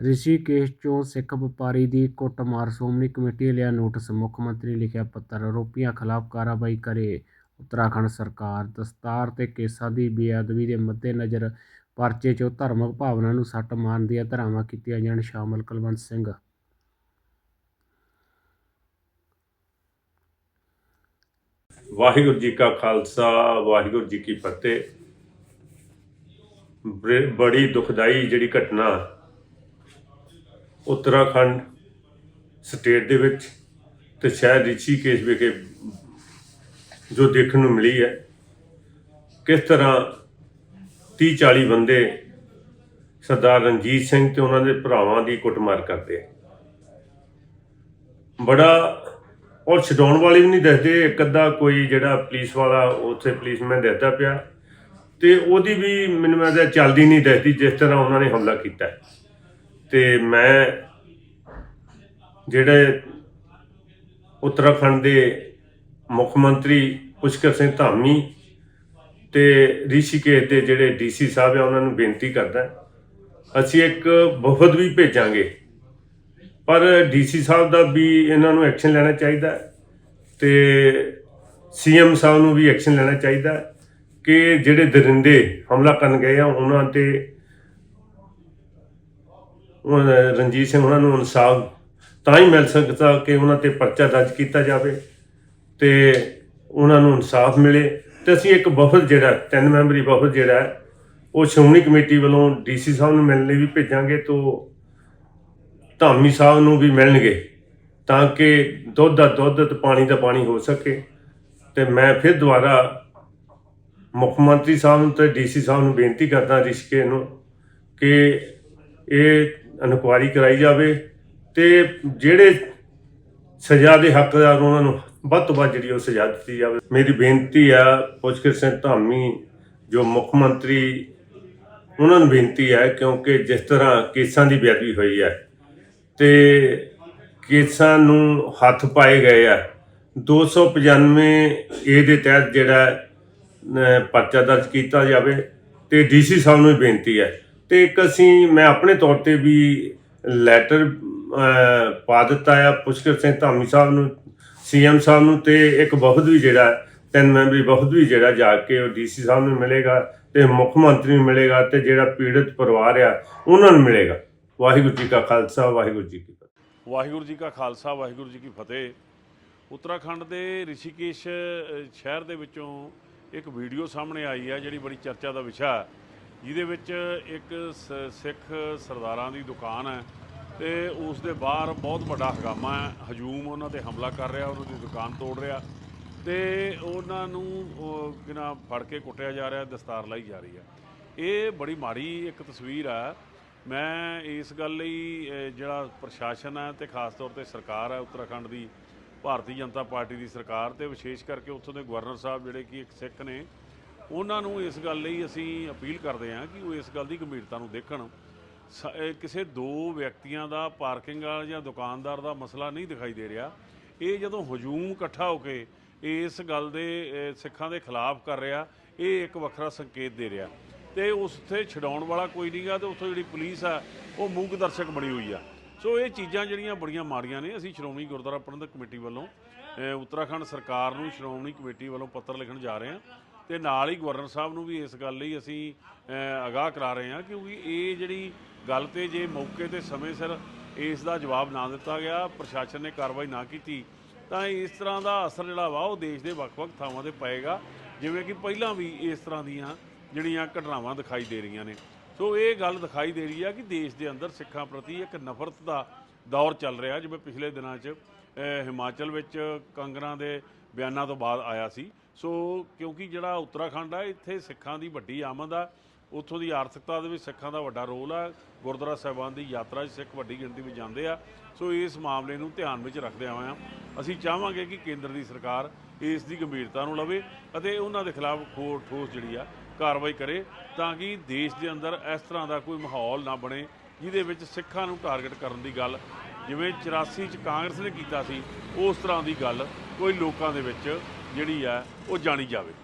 ਰਿਸ਼ੀਕੇਸ਼ 'ਚੋਂ ਸਿੱਖ ਵਪਾਰੀ ਦੀ ਕੁੱਟਮਾਰ ਸ਼੍ਰੋਮਣੀ ਕਮੇਟੀ ਨੇ ਲਿਆ ਨੋਟਿਸ, ਮੁੱਖ ਮੰਤਰੀ ਨੇ ਲਿਖਿਆ ਪੱਤਰ, ਆਰੋਪੀਆਂ ਖਿਲਾਫ ਕਾਰਵਾਈ ਕਰੇ। ਉੱਤਰਾਖੰਡ ਸਰਕਾਰ ਦਸਤਾਰ ਤੇ ਕੇਸਾਂ ਦੀ ਬੇਅਦਬੀ ਦੇ ਮੱਦੇਨਜ਼ਰ ਪਰਚੇ 'ਚੋਂ ਧਾਰਮਿਕ ਭਾਵਨਾ ਨੂੰ ਸੱਟ ਮਾਰਨ ਦੀਆਂ ਧਾਰਾਵਾਂ ਕੀਤੀਆਂ ਜਾਣ, ਸ਼ਾਮਲ ਕੁਲਵੰਤ ਸਿੰਘ। ਵਾਹਿਗੁਰੂ ਜੀ ਕਾ ਖਾਲਸਾ, ਵਾਹਿਗੁਰੂ ਜੀ ਕੀ ਫਤਿਹ। ਬੜੀ ਦੁਖਦਾਈ ਜਿਹੜੀ ਘਟਨਾ ਉੱਤਰਾਖੰਡ ਸਟੇਟ ਦੇ ਵਿੱਚ ਤੇ ਸ਼ਾਇਦ ਰਿਸ਼ੀਕੇਸ਼ ਵਿਖੇ ਜੋ ਦੇਖਣ ਨੂੰ ਮਿਲੀ ਹੈ, ਕਿਸ ਤਰ੍ਹਾਂ 30 40 ਬੰਦੇ ਸਰਦਾਰ ਰਣਜੀਤ ਸਿੰਘ ਤੇ ਉਹਨਾਂ ਦੇ ਭਰਾਵਾਂ ਦੀ ਕੁੱਟਮਾਰ ਕਰਦੇ ਆ। ਬੜਾ ਔਰ ਛਡਾਉਣ ਵਾਲੇ ਵੀ ਨਹੀਂ ਦੱਸਦੇ, ਇੱਕ ਅੱਧਾ ਕੋਈ ਜਿਹੜਾ ਪੁਲਿਸ ਵਾਲਾ ਉੱਥੇ ਪੁਲਿਸਮੈਨ ਦੱਸਦਾ ਪਿਆ ਤੇ ਉਹਦੀ ਵੀ ਮੈਨੂੰ ਲੱਗਦਾ ਚੱਲਦੀ ਨਹੀਂ ਦੱਸਦੀ ਜਿਸ ਤਰ੍ਹਾਂ ਉਹਨਾਂ ਨੇ ਹਮਲਾ ਕੀਤਾ। ਤੇ ਮੈਂ ਜਿਹੜੇ ਉੱਤਰਾਖੰਡ ਦੇ ਮੁੱਖ ਮੰਤਰੀ ਪੁਸ਼ਕਰ ਸਿੰਘ ਧਾਮੀ ਤੇ ਰਿਸ਼ੀਕੇਸ਼ ਦੇ ਜਿਹੜੇ ਡੀਸੀ ਸਾਹਿਬ ਆ, ਉਹਨਾਂ ਨੂੰ ਬੇਨਤੀ ਕਰਦਾ ਅਸੀਂ ਇੱਕ ਵਫਦ ਵੀ ਭੇਜਾਂਗੇ। ਪਰ ਡੀਸੀ ਸਾਹਿਬ ਦਾ ਵੀ ਇਹਨਾਂ ਨੂੰ ਐਕਸ਼ਨ ਲੈਣਾ ਚਾਹੀਦਾ ਹੈ ਤੇ ਸੀਐਮ ਸਾਹਿਬ ਨੂੰ ਵੀ ਐਕਸ਼ਨ ਲੈਣਾ ਚਾਹੀਦਾ ਕਿ ਜਿਹੜੇ ਦਰਿੰਦੇ ਹਮਲਾ ਕਰਨ ਗਏ ਆ, ਉਹਨਾਂ ਤੇ ਰਣਜੀਤ ਸਿੰਘ ਉਹਨਾਂ ਨੂੰ ਇਨਸਾਫ ਤਾਂ ਹੀ ਮਿਲ ਸਕਦਾ ਕਿ ਉਹਨਾਂ ਤੇ ਪਰਚਾ ਦਰਜ ਕੀਤਾ ਜਾਵੇ ਤੇ ਉਹਨਾਂ ਨੂੰ ਇਨਸਾਫ ਮਿਲੇ ਤੇ ਅਸੀਂ ਇੱਕ ਵਫਦ ਜਿਹੜਾ, ਤਿੰਨ ਮੈਂਬਰੀ ਵਫਦ ਜਿਹੜਾ ਉਹ ਸ਼੍ਰੋਮਣੀ ਕਮੇਟੀ ਵੱਲੋਂ ਡੀਸੀ ਸਾਹਿਬ ਨੂੰ ਮਿਲਣ ਲਈ ਵੀ ਭੇਜਾਂਗੇ ਤੋਂ ਧਾਮੀ ਸਾਹਿਬ ਨੂੰ ਵੀ ਮਿਲਣਗੇ ਤਾਂ ਕਿ ਦੁੱਧ ਦਾ ਦੁੱਧ ਤੇ ਪਾਣੀ ਦਾ ਪਾਣੀ ਹੋ ਸਕੇ ਤੇ ਮੈਂ ਫਿਰ ਦੁਬਾਰਾ ਮੁੱਖ ਮੰਤਰੀ ਸਾਹਿਬ ਨੂੰ ਤੇ ਡੀਸੀ ਸਾਹਿਬ ਨੂੰ ਬੇਨਤੀ ਕਰਦਾ ਰਿਸ਼ਕੇ ਨੂੰ ਕਿ ਇਹ ਇਨਕੁਆਇਰੀ ਕਰਾਈ ਜਾਵੇ ਤੇ ਜਿਹੜੇ ਸਜ਼ਾ ਦੇ ਹੱਕਦਾਰ ਉਹਨਾਂ ਨੂੰ ਵੱਧ ਤੋਂ ਵੱਧ ਜਿਹੜੀ ਉਹ ਸਜ਼ਾ ਦਿੱਤੀ ਜਾਵੇ। ਮੇਰੀ ਬੇਨਤੀ ਆ, ਪੁਸ਼ਕਰ ਸਿੰਘ ਧਾਮੀ, ਜੋ ਮੁੱਖ ਮੰਤਰੀ, ਉਹਨਾਂ ਨੂੰ ਬੇਨਤੀ ਹੈ ਕਿਉਂਕਿ ਜਿਸ ਤਰ੍ਹਾਂ ਕੇਸਾਂ ਦੀ ਬੇਅਦਬੀ ਹੋਈ ਹੈ ਤੇ ਕੇਸਾਂ ਨੂੰ ਹੱਥ ਪਾਏ ਗਏ ਆ। 295 ਏ ਦੇ ਤਹਿਤ ਜਿਹੜਾ ਪਰਚਾ ਦਰਜ ਕੀਤਾ ਜਾਵੇ ਤੇ ਡੀਸੀ ਸਾਹਿਬ ਨੂੰ ਵੀ ਬੇਨਤੀ ਹੈ ਤੇ ਇੱਕ ਅਸੀਂ, ਮੈਂ ਆਪਣੇ ਤੌਰ ਤੇ ਵੀ ਲੈਟਰ ਪਾ ਦਿੱਤਾ ਆ ਪੁਸ਼ਕਰ ਸਿੰਘ ਧਾਮੀ ਸਾਹਿਬ ਨੂੰ ਸੀਐਮ ਸਾਹਿਬ ਨੂੰ ਤੇ ਇੱਕ ਵਫਦ ਵੀ ਜਿਹੜਾ, ਤਿੰਨ ਮੈਂਬਰੀ ਵਫਦ ਵੀ ਜਿਹੜਾ ਜਾ ਕੇ ਉਹ ਡੀਸੀ ਸਾਹਿਬ ਨੂੰ ਮਿਲੇਗਾ ਤੇ ਮੁੱਖ ਮੰਤਰੀ ਨੂੰ ਮਿਲੇਗਾ ਤੇ ਜਿਹੜਾ ਪੀੜਤ ਪਰਿਵਾਰ ਆ, ਉਹਨਾਂ ਨੂੰ ਮਿਲੇਗਾ। ਵਾਹਿਗੁਰੂ ਜੀ ਕਾ ਖਾਲਸਾ, ਵਾਹਿਗੁਰੂ ਜੀ ਕੀ ਫਤਿਹ। ਵਾਹਿਗੁਰੂ ਜੀ ਕਾ ਖਾਲਸਾ, ਵਾਹਿਗੁਰੂ ਜੀ ਕੀ ਫਤਿਹ। ਉੱਤਰਾਖੰਡ ਦੇ ਰਿਸ਼ੀਕੇਸ਼ ਸ਼ਹਿਰ ਦੇ ਵਿੱਚੋਂ ਇੱਕ ਵੀਡੀਓ ਸਾਹਮਣੇ ਆਈ ਹੈ ਜਿਹੜੀ ਬੜੀ ਚਰਚਾ ਦਾ ਵਿਸ਼ਾ ਹੈ। ਜਿਹਦੇ ਵਿੱਚ ਇੱਕ ਸ- ਸਿੱਖ ਸਰਦਾਰਾਂ ਦੀ ਦੁਕਾਨ ਹੈ ਤੇ ਉਸ ਦੇ ਬਾਹਰ ਬਹੁਤ ਵੱਡਾ ਹਗਾਮਾ ਹੈ। ਹਜੂਮ ਉਹਨਾਂ ਤੇ ਹਮਲਾ ਕਰ ਰਿਹਾ, ਉਹਨਾਂ ਦੀ ਦੁਕਾਨ ਤੋੜ ਰਿਹਾ ਤੇ ਉਹਨਾਂ ਨੂੰ ਉਹ ਕਿਨਾ ਫੜ ਕੇ ਕੁੱਟਿਆ ਜਾ ਰਿਹਾ, ਦਸਤਾਰ ਲਾਈ ਜਾ ਰਹੀ ਹੈ। ਇਹ ਬੜੀ ਮਾੜੀ ਇੱਕ ਤਸਵੀਰ ਆ ਮੈਂ ਇਸ ਗੱਲ ਲਈ ਜਿਹੜਾ ਪ੍ਰਸ਼ਾਸਨ ਹੈ ਤੇ ਖਾਸ ਤੌਰ ਤੇ ਸਰਕਾਰ ਹੈ, ਉੱਤਰਾਖੰਡ ਦੀ, ਭਾਰਤੀ ਜਨਤਾ ਪਾਰਟੀ ਦੀ ਸਰਕਾਰ ਤੇ ਵਿਸ਼ੇਸ਼ ਕਰਕੇ ਉੱਥੋਂ ਦੇ ਗਵਰਨਰ ਸਾਹਿਬ ਜਿਹੜੇ ਕਿ ਇੱਕ ਸਿੱਖ ਨੇ ਉਹਨਾਂ ਨੂੰ ਇਸ ਗੱਲ ਲਈ ਅਸੀਂ ਅਪੀਲ ਕਰਦੇ ਹਾਂ ਕਿ ਉਹ ਇਸ ਗੱਲ ਦੀ ਗੰਭੀਰਤਾ ਨੂੰ ਦੇਖਣ। ਸ- ਇਹ ਕਿਸੇ ਦੋ ਵਿਅਕਤੀਆਂ ਦਾ ਪਾਰਕਿੰਗ ਵਾਲਾ ਜਾਂ ਦੁਕਾਨਦਾਰ ਦਾ ਮਸਲਾ ਨਹੀਂ ਦਿਖਾਈ ਦੇ ਰਿਹਾ। ਇਹ ਜਦੋਂ ਹਜੂਮ ਇਕੱਠਾ ਹੋ ਕੇ ਇਸ ਗੱਲ ਦੇ ਅ, ਸਿੱਖਾਂ ਦੇ ਖਿਲਾਫ ਕਰ ਰਿਹਾ ਇਹ ਇੱਕ ਵੱਖਰਾ ਸੰਕੇਤ ਦੇ ਰਿਹਾ। ਤੇ ਉਸ ਤੇ ਛਡਾਉਣ ਵਾਲਾ ਕੋਈ ਨਹੀਂਗਾ ਤੇ ਉੱਥੋਂ ਜਿਹੜੀ ਪੁਲਿਸ ਆ ਉਹ ਮੂਕ ਦਰਸ਼ਕ ਬਣੀ ਹੋਈ ਆ। ਸੋ ਇਹ ਚੀਜ਼ਾਂ ਜਿਹੜੀਆਂ ਬੜੀਆਂ ਮਾੜੀਆਂ ਨੇ ਅਸੀਂ ਸ਼੍ਰੋਮਣੀ ਗੁਰਦੁਆਰਾ ਪ੍ਰਬੰਧਕ ਕਮੇਟੀ ਵੱਲੋਂ ਅ, ਉੱਤਰਾਖੰਡ ਸਰਕਾਰ ਨੂੰ ਸ਼੍ਰੋਮਣੀ ਕਮੇਟੀ ਵੱਲੋਂ ਪੱਤਰ ਲਿਖਣ ਜਾ ਰਹੇ ਹਾਂ। ਤੇ ਨਾਲ ਹੀ ਗਵਰਨਰ ਸਾਹਿਬ ਨੂੰ ਵੀ ਇਸ ਗੱਲ ਲਈ ਅਸੀਂ ਅ, ਅਗਾਹ ਕਰਾ ਰਹੇ ਹਾਂ ਕਿਉਂਕਿ ਇਹ ਜਿਹੜੀ ਗੱਲ ਤੇ ਜੇ ਮੌਕੇ ਤੇ ਸਮੇਂ ਸਿਰ ਇਸ ਦਾ ਜਵਾਬ ਨਾ ਦਿੱਤਾ ਗਿਆ ਪ੍ਰਸ਼ਾਸਨ ਨੇ ਕਾਰਵਾਈ ਨਾ ਕੀਤੀ ਤਾਂ ਇਸ ਤਰ੍ਹਾਂ ਦਾ ਅਸਰ ਜਿਹੜਾ ਵਾ ਉਹ ਦੇਸ਼ ਦੇ ਵੱਖ-ਵੱਖ ਥਾਵਾਂ ਤੇ ਪਏਗਾ। ਜਿਵੇਂ ਕਿ ਪਹਿਲਾਂ ਵੀ ਇਸ ਤਰ੍ਹਾਂ ਦੀਆਂ ਜਿਹੜੀਆਂ ਘਟਨਾਵਾਂ ਦਿਖਾਈ ਦੇ ਰਹੀਆਂ ਨੇ। ਸੋ ਇਹ ਗੱਲ ਦਿਖਾਈ ਦੇ ਰਹੀ ਆ ਕਿ ਦੇਸ਼ ਦੇ ਅੰਦਰ ਸਿੱਖਾਂ ਪ੍ਰਤੀ ਇੱਕ ਨਫ਼ਰਤ ਦਾ ਦੌਰ ਚੱਲ ਰਿਹਾ ਜਿਵੇਂ ਪਿਛਲੇ ਦਿਨਾਂ 'ਚ ਹਿਮਾਚਲ ਵਿੱਚ ਕੰਗਰਾਂ ਦੇ ਬਿਆਨਾਂ ਤੋਂ ਬਾਅਦ ਆਇਆ ਸੀ। ਸੋ ਕਿਉਂਕਿ ਜਿਹੜਾ ਉੱਤਰਾਖੰਡ ਆ, ਇੱਥੇ ਸਿੱਖਾਂ ਦੀ ਵੱਡੀ ਆਮਦ ਆ। ਉੱਥੋਂ ਦੀ ਆਰਥਿਕਤਾ ਦੇ ਵਿੱਚ ਸਿੱਖਾਂ ਦਾ ਵੱਡਾ ਰੋਲ ਆ। ਗੁਰਦੁਆਰਾ ਸਾਹਿਬਾਨ ਦੀ ਯਾਤਰਾ 'ਚ ਸਿੱਖ ਵੱਡੀ ਗਿਣਤੀ ਵਿੱਚ ਜਾਂਦੇ ਆ। ਸੋ ਇਸ ਮਾਮਲੇ ਨੂੰ ਧਿਆਨ ਵਿੱਚ ਰੱਖਦਿਆਂ ਹੋਇਆ ਅਸੀਂ ਚਾਹਾਂਗੇ ਕਿ ਕੇਂਦਰ ਦੀ ਸਰਕਾਰ ਇਸ ਦੀ ਗੰਭੀਰਤਾ ਨੂੰ ਲਵੇ ਅਤੇ ਉਹਨਾਂ ਦੇ ਖਿਲਾਫ ਖੋ ਠੋਸ ਜਿਹੜੀ ਆ, ਕਾਰਵਾਈ ਕਰੇ ਤਾਂ ਕਿ ਦੇਸ਼ ਦੇ ਅੰਦਰ ਇਸ ਤਰ੍ਹਾਂ ਦਾ ਕੋਈ ਮਾਹੌਲ ਨਾ ਬਣੇ, ਜਿਹਦੇ ਵਿੱਚ ਸਿੱਖਾਂ ਨੂੰ ਟਾਰਗੇਟ ਕਰਨ ਦੀ ਗੱਲ, ਜਿਵੇਂ 84 ਚ ਕਾਂਗਰਸ ਨੇ ਕੀਤਾ ਸੀ, ਉਸ ਤਰ੍ਹਾਂ ਦੀ ਗੱਲ ਕੋਈ ਲੋਕਾਂ ਦੇ ਵਿੱਚ ਜਿਹੜੀ ਆ ਉਹ ਜਾਣੀ ਜਾਵੇ।